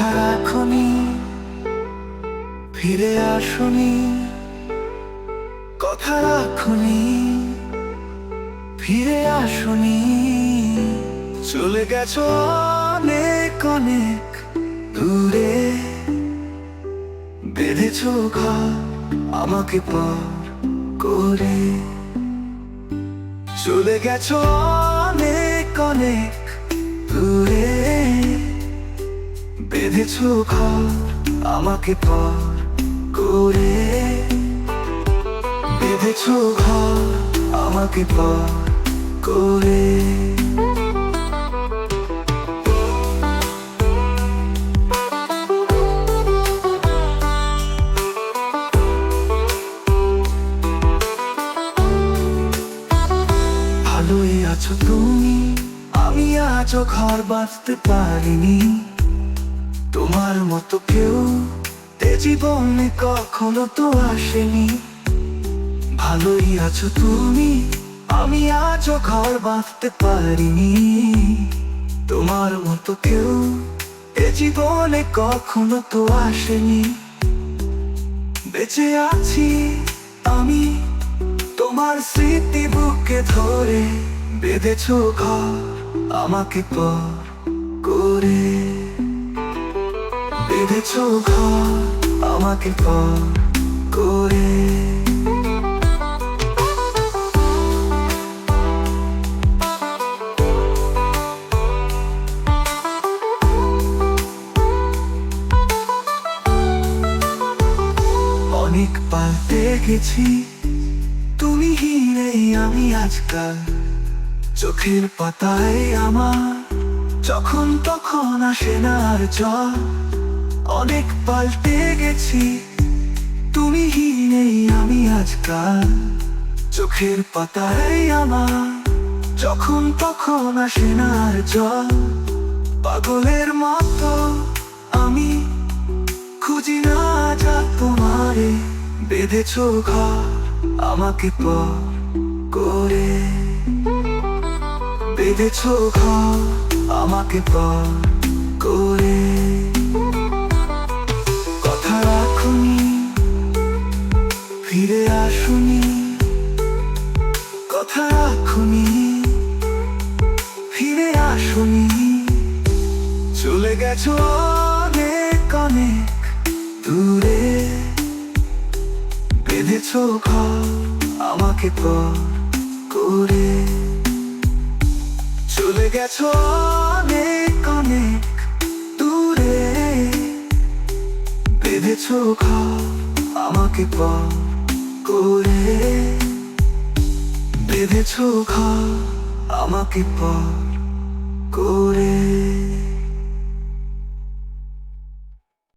সারাক্ষণই ফিরে আসুনি। কথা রাখুনি, ফিরে আসুনি। চলে গেছ অনেক অনেক দূরে। বেঁধেছ ঘর আমাকে পর করে। চলে গেছ অনেক অনেক দূরে। বেঁধেছো ঘর, আমাকে পর করে। বেঁধেছো ঘর, আমাকে পর করে। ভালোই আছো তুমি, আমি আজও ঘর বাঁচতে পারিনি। মতো কেউ এ জীবনে কখনো তো আসেনি। ভালোই আছো তুমি, আমি আজও ঘর বাঁধতে পারিনি। তোমার মতো কেউ এ জীবনে কখনো তো আসেনি। বেঁচে আছি আমি, তোমার স্মৃতি বুকে ধরে, বেঁধেছো ঘর আমাকে পর করে। বেঁধেছো ঘর আমাকে পর করে। অনেক পাল্টে গেছি তুমি হি আমি আজকাল। চোখের পাতায় আমার, যখন তখন আসে না আর জল। অনেক পাল্টে গেছি। তুমি হি নেই, আমি আজকাল। চোখের পাতায় আমার। যখন তখন আসে না আর জল। পাগলের মতো আমি খুঁজি না যা তোমারে। বেঁধেছো ঘর আমাকে পর করে। বেঁধেছো ঘর আমাকে পর করে। রাখুনি ফিরে আসুনি। চলে গেছো অনেক অনেক দূরে। বেঁধেছো ঘর আমাকে পর করে। চলে গেছো অনেক অনেক দূরে। বেঁধেছো ঘর আমাকে পর করে। বেঁধেছো ঘর আমাকে পর করে।